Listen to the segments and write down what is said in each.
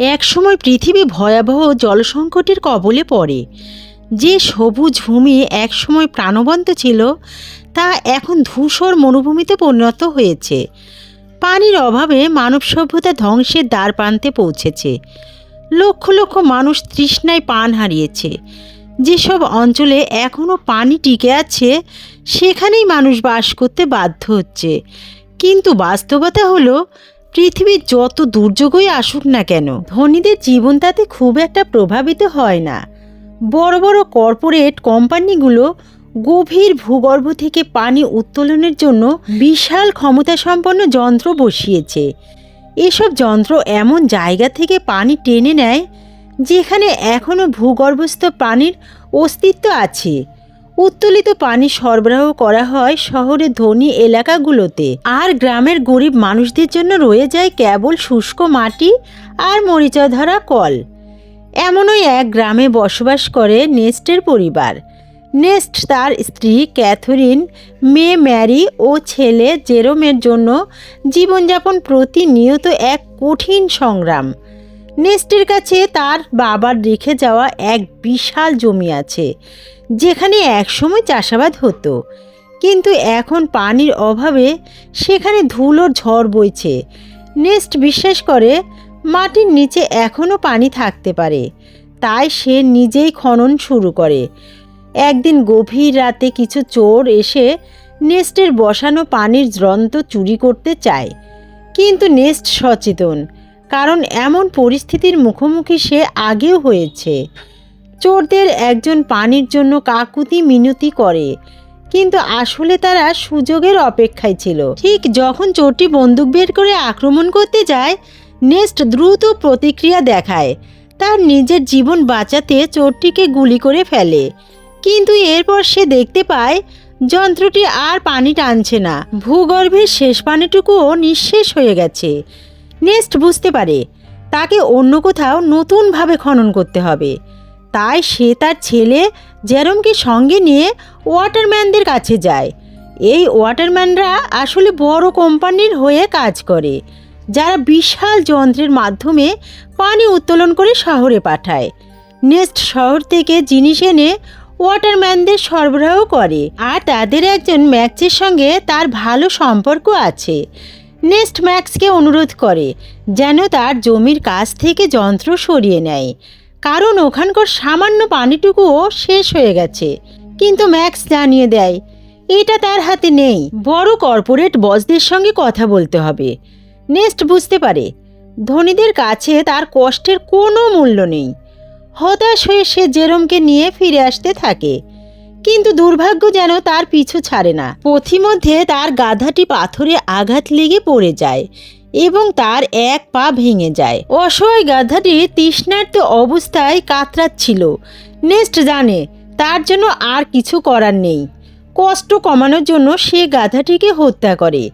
একসময় পৃথিবী ভয়াবহ জলসংকটের কবলে পড়ে। যে সবুজ ভূমি একসময় প্রাণবন্ত ছিল, তা এখন ধূসর মরুভূমিতে পরিণত হয়েছে। পানির অভাবে মানব সভ্যতা ধ্বংসের দ্বার প্রান্তে পৌঁছেছে। লক্ষ লক্ষ মানুষ তৃষ্ণায় প্রাণ হারিয়েছে। যেসব অঞ্চলে এখনও পানি টিকে আছে, সেখানেই মানুষ বাস করতে বাধ্য হচ্ছে। কিন্তু বাস্তবতা হলো পৃথিবীর যত দুর্যোগই আসুক না কেন, ধনীদের জীবন তাতে খুব একটা প্রভাবিত হয় না। বড় বড় কর্পোরেট কোম্পানিগুলো গভীর ভূগর্ভ থেকে পানি উত্তোলনের জন্য বিশাল ক্ষমতাসম্পন্ন যন্ত্র বসিয়েছে। এসব যন্ত্র এমন জায়গা থেকে পানি টেনে নেয় যেখানে এখনও ভূগর্ভস্থ পানির অস্তিত্ব আছে। উত্তোলিত পানি সরবরাহ করা হয় শহরের ধনী এলাকাগুলোতে। আর গ্রামের গরিব মানুষদের জন্য রয়ে যায় কেবল শুষ্ক মাটি আর মরিচা ধরা কল। এমনই এক গ্রামে বসবাস করে নেস্টের পরিবার। নেস্ট তার স্ত্রী ক্যাথরিন, মেয়ে ম্যারি ও ছেলে জেরোমের জন্য জীবনযাপন প্রতিনিয়ত এক কঠিন সংগ্রাম। নেস্টের কাছে তার বাবার রেখে যাওয়া এক বিশাল জমি আছে, যেখানে একসময় চাষাবাদ হতো। কিন্তু এখন পানির অভাবে সেখানে ধুলোর ঝড় বইছে। নেস্ট বিশ্বাস করে, মাটির নিচে এখনও পানি থাকতে পারে। তাই সে নিজেই খনন শুরু করে। একদিন গভীর রাতে কিছু চোর এসে নেস্টের বসানো পানির যন্ত্র চুরি করতে চায়। কিন্তু নেস্ট সচেতন। কারণ এমন পরিস্থিতির মুখোমুখি সে আগেও হয়েছে। চোরদের একজন পানির জন্য কাকুতি মিনতি করে, কিন্তু আসলে তারা সুযোগের অপেক্ষায় ছিল। ঠিক যখন চোরটি বন্দুক বের করে আক্রমণ করতে যায়, নেস্ট দ্রুত প্রতিক্রিয়া দেখায়। তার নিজের জীবন বাঁচাতে চোরটিকে গুলি করে ফেলে। কিন্তু এরপর সে দেখতে পায়, যন্ত্রটি আর পানি টানছে না। ভূগর্ভের শেষ পানিটুকুও নিঃশেষ হয়ে গেছে। নেস্ট বুঝতে পারে। তাকে অন্য কোথাও নতুনভাবে খনন করতে হবে। তাই সে তার ছেলে জেরমকে সঙ্গে নিয়ে ওয়াটারম্যানদের কাছে যায়। এই ওয়াটারম্যানরা আসলে বড় কোম্পানির হয়ে কাজ করে, যারা বিশাল যন্ত্রের মাধ্যমে পানি উত্তোলন করে শহরে পাঠায়। নেক্সট শহর থেকে জিনিস এনে ওয়াটারম্যানদের সরবরাহ করে, আর তাদের একজন ম্যাক্সের সঙ্গে তার ভালো সম্পর্ক আছে। নেক্সট ম্যাক্সকে অনুরোধ করে যেন তার জমির কাছ থেকে যন্ত্র সরিয়ে নেয়। কারণ ওখানকার সামান্য পানিটুকুও শেষ হয়ে গেছে। কিন্তু ম্যাক্স জানিয়ে দেয়, এটা তার হাতে নেই। বড় কর্পোরেট বসদের সঙ্গে কথা বলতে হবে। নেক্সট বুঝতে পারে, ধনীদের কাছে তার কষ্টের কোনো মূল্য নেই। হতাশ হয়ে সে জেরমকে নিয়ে ফিরে আসতে থাকে। কিন্তু দুর্ভাগ্য যেন তার পিছু ছাড়ে না। পথিমধ্যে তার গাধাটি পাথরে আঘাত লেগে পড়ে যায় এবং তার এক পা ভেঙে যায়। অসহায় গাধাটি তৃষ্ণার্ত অবস্থায় কাতরাচ্ছিল। নেক্সট জানে, তার জন্য আর কিছু করার নেই। কষ্ট কমানোর জন্য সে গাধাটিকে হত্যা করে।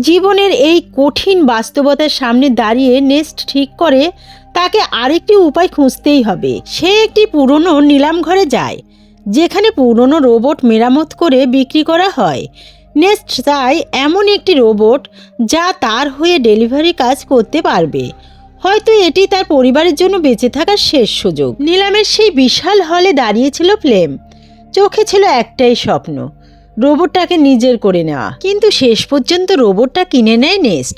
জীবনের এই কঠিন বাস্তবতার সামনে দাঁড়িয়ে নেস্ট ঠিক করে, তাকে আরেকটি উপায় খুঁজতেই হবে। সে একটি পুরনো নিলাম ঘরে যায়। যেখানে পুরনো রোবট মেরামত করে বিক্রি করা হয়। নেক্সট চায় এমন একটি রোবট যা তার হয়ে ডেলিভারি কাজ করতে পারবে। হয়তো এটি তার পরিবারের জন্য বেঁচে থাকার শেষ সুযোগ। নিলামের সেই বিশাল হলে দাঁড়িয়েছিল ফ্লেম চোখে ছিল একটাই স্বপ্ন, রোবটটাকে নিজের করে নেওয়া। কিন্তু শেষ পর্যন্ত রোবটটা কিনে নেয় নেস্ট।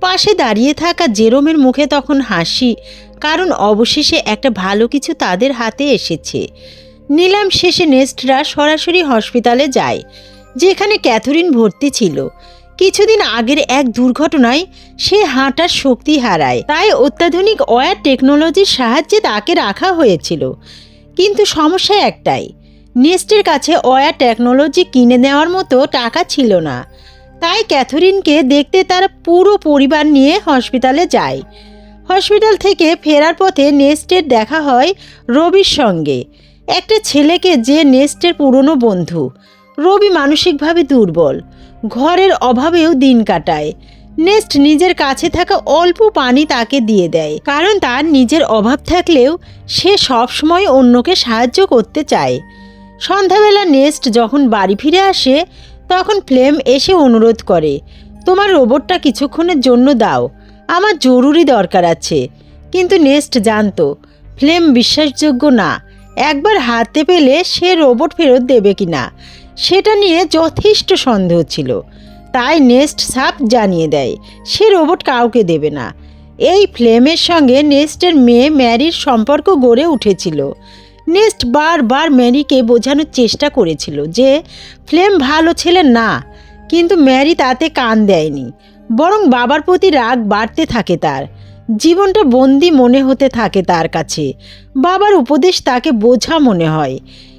পাশে দাঁড়িয়ে থাকা জেরোমের মুখে তখন হাসি, কারণ অবশেষে একটা ভালো কিছু তাদের হাতে এসেছে। নিলাম শেষে নেস্টরা সরাসরি হসপিটালে যায়, যেখানে ক্যাথরিন ভর্তি ছিল। কিছুদিন আগের এক দুর্ঘটনায় সে হাঁটার শক্তি হারায়, তাই অত্যাধুনিক ওয়্যার টেকনোলজির সাহায্যে তাকে রাখা হয়েছিল। কিন্তু সমস্যা একটাই, নেস্টের কাছে ওয়্যার টেকনোলজি কিনে নেওয়ার মতো টাকা ছিল না। তাই ক্যাথরিনকে দেখতে তার পুরো পরিবার নিয়ে হসপিটালে যায়। হসপিটাল থেকে ফেরার পথে নেস্টের দেখা হয় রবির সঙ্গে। একটা ছেলেকে যে নেস্টের পুরনো বন্ধু। রবি মানসিকভাবে দুর্বল। ঘরের অভাবেও দিন কাটায়। নেস্ট নিজের কাছে থাকা অল্প পানি তাকে দিয়ে দেয়। কারণ তার নিজের অভাব থাকলেও সে সবসময় অন্যকে সাহায্য করতে চায়। সন্ধ্যাবেলা নেস্ট যখন বাড়ি ফিরে আসে, তখন ফ্লেম এসে অনুরোধ করে, তোমার রোবটটা কিছুক্ষণের জন্য দাও। আমার জরুরি দরকার আছে। কিন্তু নেস্ট জানতো, ফ্লেম বিশ্বাসযোগ্য না। একবার হাতে পেলে সে রোবট ফেরত দেবে কি না সেটা নিয়ে যথেষ্ট সন্দেহ ছিল। তাই নেস্ট সাপ জানিয়ে দেয়, সে রোবট কাউকে দেবে না। এই ফ্লেমের সঙ্গে নেস্টের মেয়ে ম্যারির সম্পর্ক গড়ে উঠেছিল। নেস্ট বারবার ম্যারিকে বোঝানোর চেষ্টা করেছিল যে ফ্লেম ভালো ছেলে না, কিন্তু ম্যারি তাতে কান দেয়নি, বরং বাবার প্রতি রাগ বাড়তে থাকে তার। জীবনটা বন্দি মনে হতে থাকে তার কাছে। বাবার উপদেশ তাকে বোঝা মনে হয়।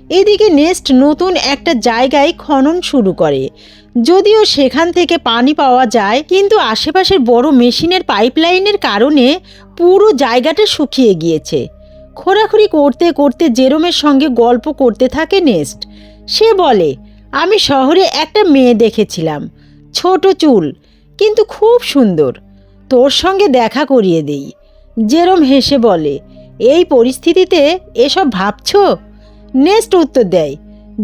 এদিকে নেস্ট নতুন একটা জায়গায় খনন শুরু করে। যদিও সেখান থেকে পানি পাওয়া যায়, কিন্তু আশেপাশের বড় মেশিনের পাইপলাইনের কারণে পুরো জায়গাটা শুকিয়ে গিয়েছে। খোরাখুরি করতে করতে জেরোমের সঙ্গে গল্প করতে থাকে নেস্ট। সে বলে, আমি শহরে একটা মেয়ে দেখেছিলাম। ছোট চুল, কিন্তু খুব সুন্দর। তোর সঙ্গে দেখা করিয়ে দেই। জেরোম হেসে বলে, এই পরিস্থিতিতে এসব ভাবছ? নেক্সট উত্তর দেয়,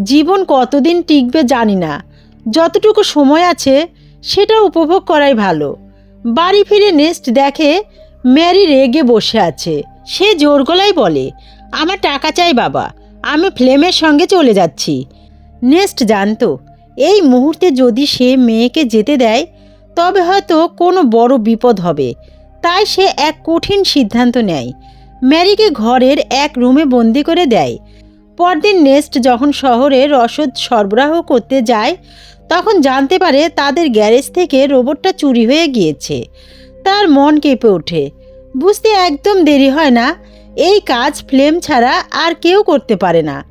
জীবন কতদিন টিকবে জানি না। যতটুকু সময় আছে সেটা উপভোগ করাই ভালো। বাড়ি ফিরে নেক্সট দেখে ম্যারি রেগে বসে আছে। সে জোর গলায় বলে, আমার টাকা চাই বাবা, আমি ফ্লেমের সঙ্গে চলে যাচ্ছি। নেক্সট জানতো, এই মুহূর্তে যদি সে মেয়েকে যেতে দেয় তবে হয়তো কোনো বড় বিপদ হবে। তাই সে এক কঠিন সিদ্ধান্ত নেয়। ম্যারিকে ঘরের এক রুমে বন্দি করে দেয়। পরদিন নেস্ট যখন শহরে রসদ সরবরাহ করতে যায়, তখন জানতে পারে তাদের গ্যারেজ থেকে রোবটটা চুরি হয়ে গিয়েছে। তার মন কেঁপে ওঠে। বুঝতে একদম দেরি হয় না। এই কাজ ফ্লেম ছাড়া আর কেউ করতে পারে না।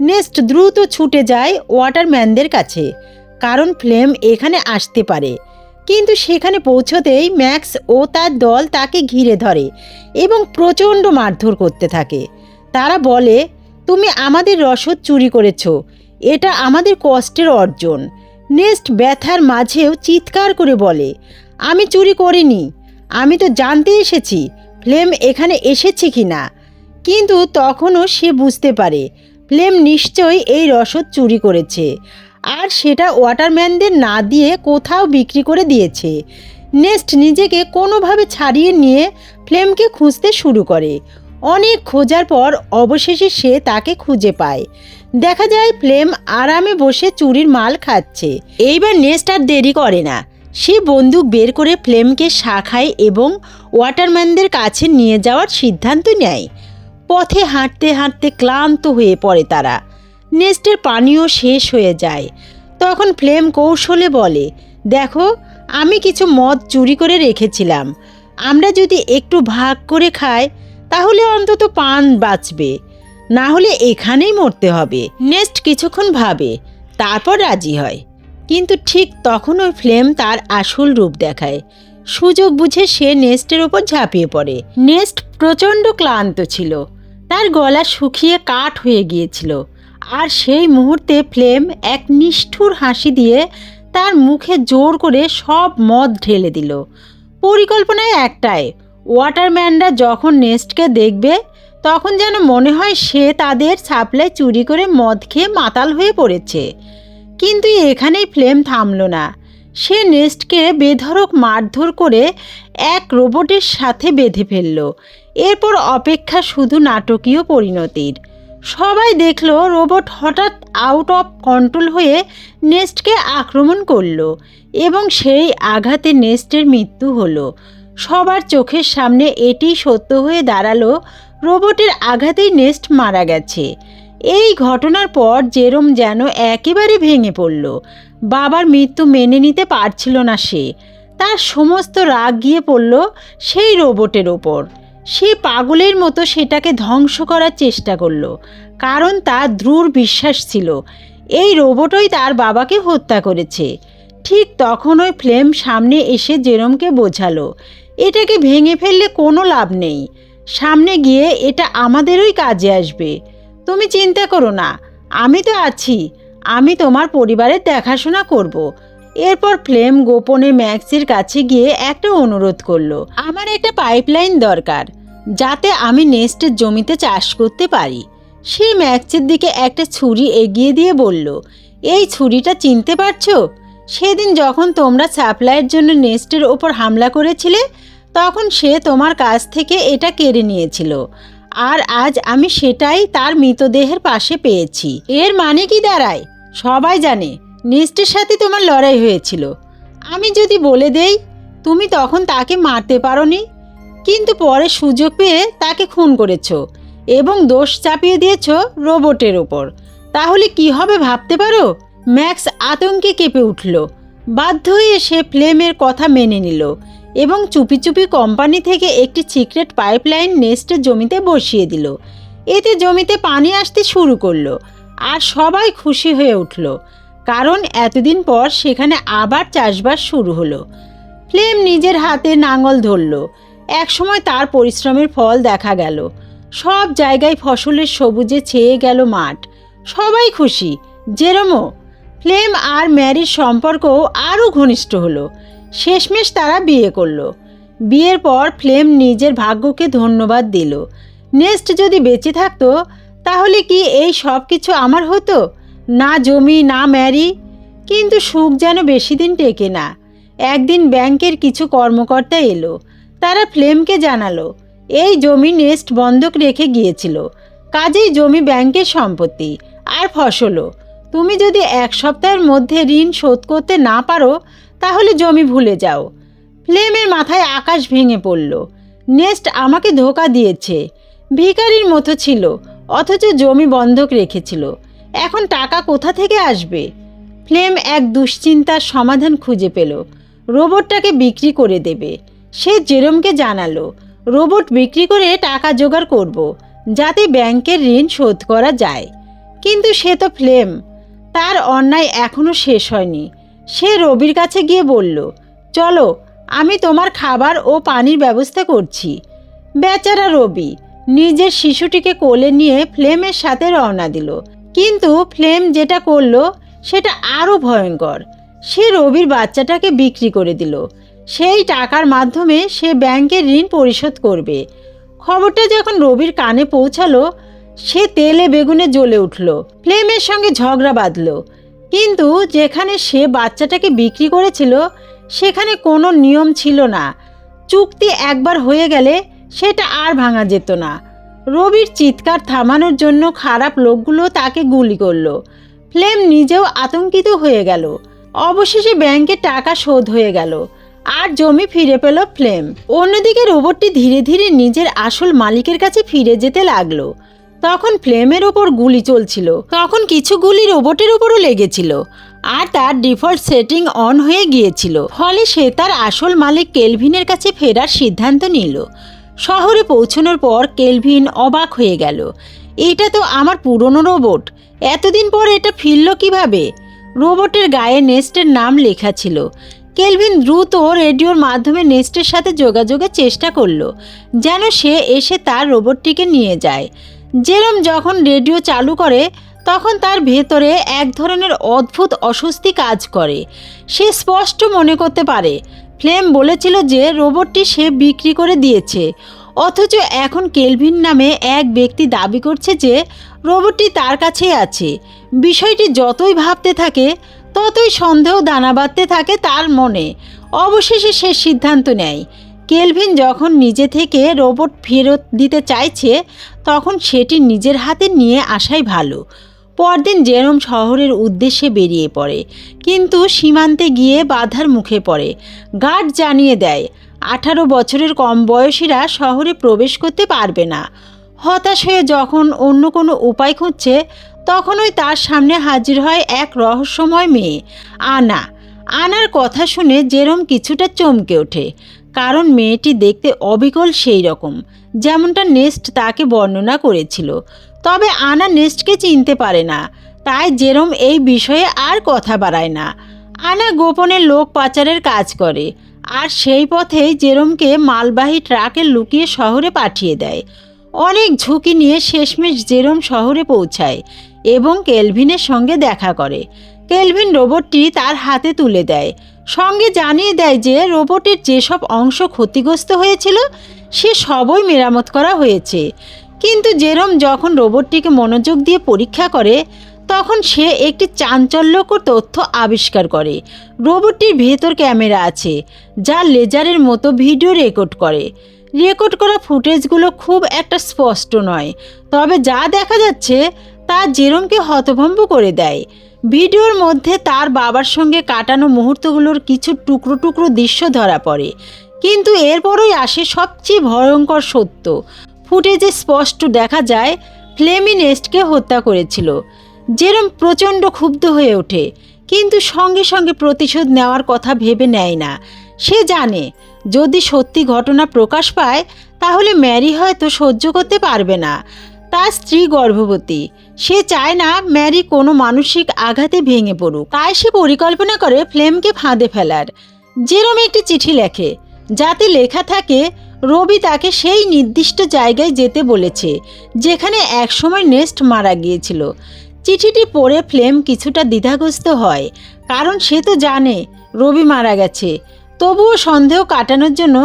নেস্ট দ্রুত ছুটে যায় ওয়াটারম্যানদের কাছে। কারণ ফ্লেম এখানে আসতে পারে। কিন্তু সেখানে পৌঁছতেই ম্যাক্স ও তার দল তাকে ঘিরে ধরে এবং প্রচণ্ড মারধর করতে থাকে। তারা বলে, তুমি আমাদের রসদ চুরি করেছ। এটা আমাদের কষ্টের অর্জন। নেক্সট ব্যথার মাঝেও চিৎকার করে বলে, আমি চুরি করিনি। আমি তো জানতে এসেছি, ফ্লেম এখানে এসেছে কি না কিন্তু তখনও সে বুঝতে পারে, ফ্লেম নিশ্চয়ই এই রসদ চুরি করেছে। আর সেটা ওয়াটারম্যানদের না দিয়ে কোথাও বিক্রি করে দিয়েছে। নেক্সট নিজেকে কোনোভাবে ছাড়িয়ে নিয়ে ফ্লেমকে খুঁজতে শুরু করে। অনেক খোঁজার পর অবশেষে সে তাকে খুঁজে পায়। দেখা যায় ফ্লেম আরামে বসে চুরির মাল খাচ্ছে। এইবার নেক্সট আর দেরি করে না। সে বন্দুক বের করে ফ্লেমকে শাখায় এবং ওয়াটারম্যানদের কাছে নিয়ে যাওয়ার সিদ্ধান্ত নেয়। পথে হাঁটতে হাঁটতে ক্লান্ত হয়ে পড়ে তারা। নেস্টের পানীয় শেষ হয়ে যায়। তখন ফ্লেম কৌশলে বলে, দেখো, আমি কিছু মদ চুরি করে রেখেছিলাম। আমরা যদি একটু ভাগ করে খাই, তাহলে অন্তত পান বাঁচবে। না হলে এখানেই মরতে হবে। নেক্সট কিছুক্ষণ ভাবে, তারপর রাজি হয়। কিন্তু ঠিক তখন ওই ফ্লেম তার আসল রূপ দেখায়। সুযোগ বুঝে সে নেস্টের ওপর ঝাঁপিয়ে পড়ে। নেস্ট প্রচণ্ড ক্লান্ত ছিল। তার গলা শুকিয়ে কাঠ হয়ে গিয়েছিল। আর সেই মুহূর্তে ফ্লেম এক নিষ্ঠুর হাসি দিয়ে তার মুখে জোর করে সব মদ ঢেলে দিল। পরিকল্পনায় একটাই, ওয়াটারম্যানরা যখন নেস্টকে দেখবে, তখন যেন মনে হয় সে তাদের সাপ্লাই চুরি করে মদ খেয়ে মাতাল হয়ে পড়েছে। কিন্তু এখানেই ফ্লেম থামল না। সে নেস্টকে বেধরক মারধর করে এক রোবটের সাথে বেঁধে ফেলল। এরপর অপেক্ষা শুধু নাটকীয় পরিণতির। সবাই দেখল রোবট হঠাৎ আউট অফ কন্ট্রোল হয়ে নেস্টকে আক্রমণ করল এবং সেই আঘাতে নেস্টের মৃত্যু হলো। সবার চোখের সামনে এটি সত্য হয়ে দাঁড়াল, রোবটের আঘাতেই নেস্ট মারা গেছে। এই ঘটনার পর জেরোম যেন একেবারে ভেঙে পড়ল। বাবার মৃত্যু মেনে নিতে পারছিল না সে। তার সমস্ত রাগ গিয়ে পড়ল সেই রোবটের ওপর। সে পাগলের মতো সেটাকে ধ্বংস করার চেষ্টা করল, কারণ তার দৃঢ় বিশ্বাস ছিল, এই রোবটই তার বাবাকে হত্যা করেছে ঠিক তখন ওই ফ্লেম সামনে এসে জেরমকে বোঝালো, এটাকে ভেঙে ফেললে কোনো লাভ নেই, সামনে গিয়ে এটা আমাদেরই কাজে আসবে তুমি চিন্তা করো না, আমি তো আছি, আমি তোমার পরিবারের দেখাশোনা করব। এরপর ফ্লেম গোপনে ম্যাক্সের কাছে গিয়ে একটা অনুরোধ করল। আমার একটা পাইপলাইন দরকার, যাতে আমি নেক্সটের জমিতে চাষ করতে পারি। সে ম্যাক্সের দিকে একটা ছুরি এগিয়ে দিয়ে বলল, এই ছুরিটা চিনতে পারছ? সেদিন যখন তোমরা সাপ্লাইয়ের জন্য নেস্টের ওপর হামলা করেছিলে, তখন সে তোমার কাছ থেকে এটা কেড়ে নিয়েছিল। আর আজ আমি সেটাই তার মৃতদেহের পাশে পেয়েছি। এর মানে কি দাঁড়ায়? সবাই জানে। নেস্টের সাথে তোমার লড়াই হয়েছিল। আমি যদি বলে দেই, তুমি তখন তাকে মারতে পারোনি, কিন্তু পরে সুযোগ পেয়ে তাকে খুন করেছ এবং দোষ চাপিয়ে দিয়েছ রোবটের ওপর। তাহলে কি হবে ভাবতে পারো? ম্যাক্স আতঙ্কে কেঁপে উঠল। বাধ্য হয়ে সে ফ্লেমের কথা মেনে নিল এবং চুপি চুপি কোম্পানি থেকে একটি সিক্রেট পাইপলাইন নেস্টের জমিতে বসিয়ে দিল। এতে জমিতে পানি আসতে শুরু করল আর সবাই খুশি হয়ে উঠল। কারণ এতদিন পর সেখানে আবার চাষবাস শুরু হলো। ফ্লেম নিজের হাতে নাঙল ধরল। একসময় তার পরিশ্রমের ফল দেখা গেল। সব জায়গায় ফসলের সবুজে ছেয়ে গেল মাঠ। সবাই খুশি। জেরমও। ফ্লেম আর ম্যারির সম্পর্ক আরও ঘনিষ্ঠ হলো। শেষমেশ তারা বিয়ে করল। বিয়ের পর ফ্লেম নিজের ভাগ্যকে ধন্যবাদ দিল। নেক্সট যদি বেঁচে থাকতো, তাহলে কি এই সব কিছু আমার হতো? না জমি, না ম্যারি, কিন্তু সুখ যেন বেশি দিন টেকে না। একদিন ব্যাংকের কিছু কর্মকর্তা এলো। তারা ফ্লেমকে জানালো, এই জমি নেস্ট বন্ধক রেখে গিয়েছিল। কাজেই জমি ব্যাংকের সম্পত্তি। আর ফসলও তুমি যদি এক সপ্তাহের মধ্যে ঋণ শোধ করতে না পারো, তাহলে জমি ভুলে যাও। ফ্লেমের মাথায় আকাশ ভেঙে পড়ল। নেস্ট আমাকে ধোকা দিয়েছে। ভিখারির মতো ছিল, অথচ জমি বন্ধক রেখেছিল। এখন টাকা কোথা থেকে আসবে? ফ্লেম এক দুশ্চিন্তার সমাধান খুঁজে পেল। রোবটটাকে বিক্রি করে দেবে। সে জেরমকে জানালো, রোবট বিক্রি করে টাকা জোগাড় করব, যাতে ব্যাংকের ঋণ শোধ করা যায়। কিন্তু সে তো ফ্লেম তার অন্যায় এখনও শেষ হয়নি। সে রবির কাছে গিয়ে বলল, চলো, আমি তোমার খাবার ও পানির ব্যবস্থা করছি। বেচারা রবি নিজের শিশুটিকে কোলে নিয়ে ফ্লেমের সাথে রওনা দিল। কিন্তু ফ্লেম যেটা করল, সেটা আরও ভয়ঙ্কর। সে রবির বাচ্চাটাকে বিক্রি করে দিল। সেই টাকার মাধ্যমে সে ব্যাংকের ঋণ পরিশোধ করবে। খবরটা যখন রবির কানে পৌঁছালো, সে তেলে বেগুনে জ্বলে উঠল। ফ্লেমের সঙ্গে ঝগড়া বাঁধল। কিন্তু যেখানে সে বাচ্চাটাকে বিক্রি করেছিল, সেখানে কোনো নিয়ম ছিল না। চুক্তি একবার হয়ে গেলে সেটা আর ভাঙা যেত না। রবির চিৎকার থামানোর জন্য খারাপ লোকগুলো তাকে গুলি করল। ফ্লেম নিজেও আতঙ্কিত হয়ে গেল। অবশেষে ব্যাংকে টাকা শোধ হয়ে গেল। আর জমি ফিরে পেল ফ্লেম। অন্যদিকে রোবটটি ধীরে ধীরে নিজের আসল মালিকের কাছে ফিরে যেতে লাগল। তখন ফ্লেমের ওপর গুলি চলছিল। তখন কিছু গুলি রোবটের ওপরও লেগেছিল। আর তার ডিফল্ট সেটিং অন হয়ে গিয়েছিল। ফলে সে তার আসল মালিক কেলভিনের কাছে ফেরার সিদ্ধান্ত নিল। শহরে পৌঁছানোর পর কেলভিন অবাক হয়ে গেল। এটা তো আমার পুরনো রোবট। এতদিন পর এটা ফিরল কীভাবে? রোবটের গায়ে নেস্টের নাম লেখা ছিল। কেলভিন দ্রুত রেডিওর মাধ্যমে নেস্টের সাথে যোগাযোগের চেষ্টা করল, যেন সে এসে তার রোবটটিকে নিয়ে যায়। জেরম যখন রেডিও চালু করে, তখন তার ভেতরে এক ধরনের অদ্ভুত অস্বস্তি কাজ করে। সে স্পষ্ট মনে করতে পারে ফ্লেম বলেছিল যে রোবটটি সে বিক্রি করে দিয়েছে। অথচ এখন কেলভিন নামে এক ব্যক্তি দাবি করছে যে রোবটটি তার কাছেই আছে। বিষয়টি যতই ভাবতে থাকে, ততই সন্দেহ দানা বাঁধতে থাকে তার মনে। অবশেষে সে সিদ্ধান্ত নেয়। কেলভিন যখন নিজে থেকে রোবট ফেরত দিতে চাইছে, তখন সেটি নিজের হাতে নিয়ে আসাই ভালো। পরদিন জেরম শহরের উদ্দেশ্যে বেরিয়ে পড়ে, কিন্তু সীমান্তে গিয়ে বাধার মুখে পড়ে। গার্ড জানিয়ে দেয়, আঠারো বছরের কম বয়সীরা শহরে প্রবেশ করতে পারবে না। হতাশ হয়ে যখন অন্য কোনো উপায় খুঁজছে, তখনই তার সামনে হাজির হয় এক রহস্যময় মেয়ে। আনা, আনার কথা শুনে জেরম কিছুটা চমকে ওঠে, কারণ মেয়েটি দেখতে অবিকল সেই রকম যেমনটা নেস্ট তাকে বর্ণনা করেছিল। তবে আনা নেস্টকে চিনতে পারে না। তাই জেরম এই বিষয়ে আর কথা বাড়ায় না। আনা গোপনে লোক পাচারের কাজ করে আর সেই পথেই জেরমকে মালবাহী ট্রাকে লুকিয়ে শহরে পাঠিয়ে দেয়। অনেক ঝুঁকি নিয়ে শেষমেশ জেরম শহরে পৌঁছায় এবং কেলভিনের সঙ্গে দেখা করে। কেলভিন রোবটটি তার হাতে তুলে দেয়। সঙ্গে জানিয়ে দেয় যে রোবটের যেসব অংশ ক্ষতিগ্রস্ত হয়েছিল, সে সবই মেরামত করা হয়েছে। কিন্তু জেরম যখন রোবটটিকে মনোযোগ দিয়ে পরীক্ষা করে, তখন সে একটি চাঞ্চল্যকর তথ্য আবিষ্কার করে। রোবটটির ভেতর ক্যামেরা আছে, যা লেজারের মতো ভিডিও রেকর্ড করে। রেকর্ড করা ফুটেজগুলো খুব একটা স্পষ্ট নয়, তবে যা দেখা যাচ্ছে, তা জেরমকে হতভম্ব করে দেয়। ভিডিওর মধ্যে তার বাবার সঙ্গে কাটানো মুহূর্তগুলোর কিছু টুকরো টুকরো দৃশ্য ধরা পড়ে, কিন্তু এরপরই আসে সবচেয়ে ভয়ঙ্কর সত্য। ফুটেজে স্পষ্ট দেখা যায়, ফ্লেমিনেস্টকে হত্যা করেছিল। জেরম প্রচণ্ড ক্ষুব্ধ হয়ে ওঠে, কিন্তু সঙ্গে সঙ্গে প্রতিশোধ নেওয়ার কথা ভেবে নেয় না। সে জানে, যদি সত্যি ঘটনা প্রকাশ পায়, তাহলে ম্যারি হয়তো সহ্য করতে পারবে না। তার স্ত্রী গর্ভবতী, সে চায় না ম্যারি কোনো মানসিক আঘাতে ভেঙে পড়ুক। তাই সে পরিকল্পনা করে ফ্লেমকে ফাঁদে ফেলার। জেরম একটি চিঠি লেখে, যাতে লেখা থাকে রবি তাকে সেই নির্দিষ্ট জায়গায় যেতে বলেছে, যেখানে একসময় নেস্ট মারা গিয়েছিল। চিঠিটি পড়ে ফ্লেম কিছুটা দ্বিধাগ্রস্ত হয়, কারণ সে তো জানে রবি মারা গেছে। তবুও সন্দেহ কাটানোর জন্য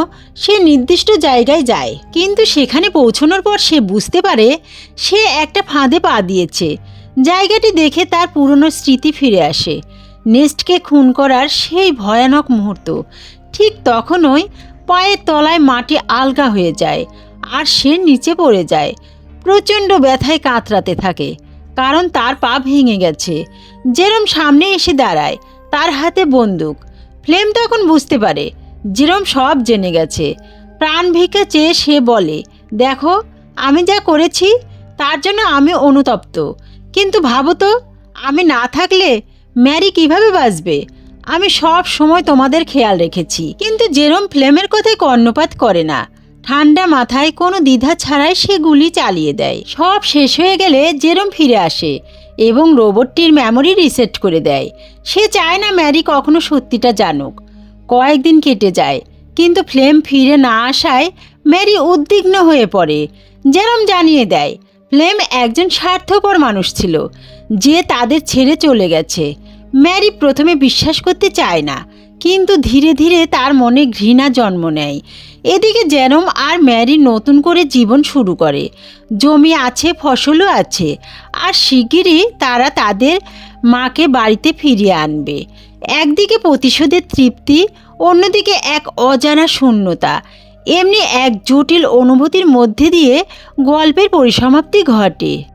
সে নির্দিষ্ট জায়গায় যায়, কিন্তু সেখানে পৌঁছানোর পর সে বুঝতে পারে সে একটা ফাঁদে পা দিয়েছে। জায়গাটি দেখে তার পুরনো স্মৃতি ফিরে আসে। নেস্টকে খুন করার সেই ভয়ানক মুহূর্ত, ঠিক তখনই পায়ের তলায় মাটি আলগা হয়ে যায় আর সে নিচে পড়ে যায়। প্রচণ্ড ব্যথায় কাতরাতে থাকে, কারণ তার পা ভেঙে গেছে। যেরম সামনে এসে দাঁড়ায়, তার হাতে বন্দুক। ফ্লেম তখন বুঝতে পারে যেরম সব জেনে গেছে। প্রাণ ভিক্ষা চেয়ে সে বলে, দেখো, আমি যা করেছি, তার জন্য আমি অনুতপ্ত। কিন্তু ভাবো তো, আমি না থাকলে ম্যারি কীভাবে বাঁচবে? আমি সব সময় তোমাদের খেয়াল রেখেছি। কিন্তু জেরম ফ্লেমের কথায় কর্ণপাত করে না। ঠান্ডা মাথায় কোনো দ্বিধা ছাড়াই সে গুলি চালিয়ে দেয়। সব শেষ হয়ে গেলে জেরম ফিরে আসে এবং রোবটটির মেমোরি রিসেট করে দেয়। সে চায় না ম্যারি কখনো সত্যিটা জানুক। কয়েকদিন কেটে যায়, কিন্তু ফ্লেম ফিরে না আসায় ম্যারি উদ্বিগ্ন হয়ে পড়ে। যেরম জানিয়ে দেয়, ফ্লেম একজন স্বার্থপর মানুষ ছিল, যে তাদের ছেড়ে চলে গেছে। ম্যারি প্রথমে বিশ্বাস করতে চায় না, কিন্তু ধীরে ধীরে তার মনে ঘৃণা জন্ম নেয়। এদিকে জেরম আর ম্যারি নতুন করে জীবন শুরু করে। জমি আছে, ফসলও আছে, আর শিগগিরই তারা তাদের মাকে বাড়িতে ফিরিয়ে আনবে। একদিকে প্রতিশোধের তৃপ্তি, অন্যদিকে এক অজানা শূন্যতা। এমনি এক জটিল অনুভূতির মধ্যে দিয়ে গল্পের পরিসমাপ্তি ঘটে।